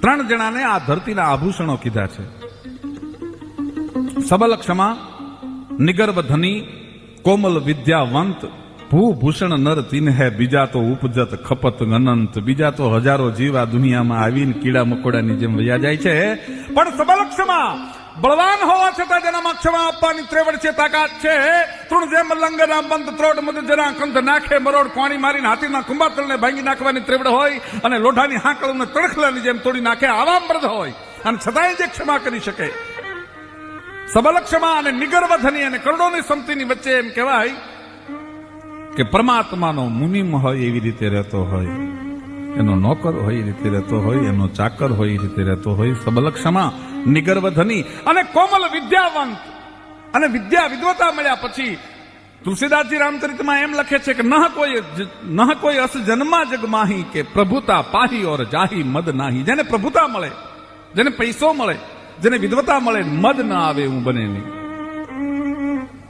ત્રણ જણાને આ ધરતીના આભૂષણો કીધા છે. સબલ ક્ષમા, નિગર્ભ ધની, કોમલ વિદ્યાવંત, ભૂભૂષણ નર તિન્હે બીજા તો ઉપજત ખપત અનંત બીજા તો હજારો જીવ આ દુનિયામાં આવીને કીડા મકોડાની જેમ વયા જાય છે. પણ સબલ ક્ષમા બળવાન હોવા છતાં જેનામાં ક્ષમા આપવાની ત્રેવડ છે, તાકાત છે. તૃણ જેમ લંગના બંધ ત્રોટ મધ જરા કંધ નાખે, મરોડ પાણી મારીને હાથીના કુંભાતળને ભાંગી નાખવાની ત્રેવડ હોય અને લોઢાની હાંકળને તડખલાની જેમ તોડી નાખે આવા મૃદ હોય. અને છતાંય જે ક્ષમા કરી શકે. સબલ ક્ષમા અને નિગર્વધની અને કરોડોની સંમતિની વચ્ચે એમ કહેવાય કે પરમાત્માનો મુનિમ હોય એવી રીતે રહેતો હોય. એનો નોકર હોય એ રીતે રહેતો હોય, એનો ચાકર હોય એ રીતે રહેતો હોય. સબલ નિગર્વધની અને કોમલ વિદ્યાવંત અને વિદ્યા વિદ્વતા મળ્યા પછી તુલસીદાસજી રામચરિતમાં એમ લખે છે કે નહ કોઈ ન કોઈ અસ જન્મા જગ માહી કે પ્રભુતા પાહી ઓર જાહી મદ નાહી. જેને પ્રભુતા મળે, જેને પૈસો મળે, જેને વિદ્વતા મળે, મદ ન આવે હું બને નહીં.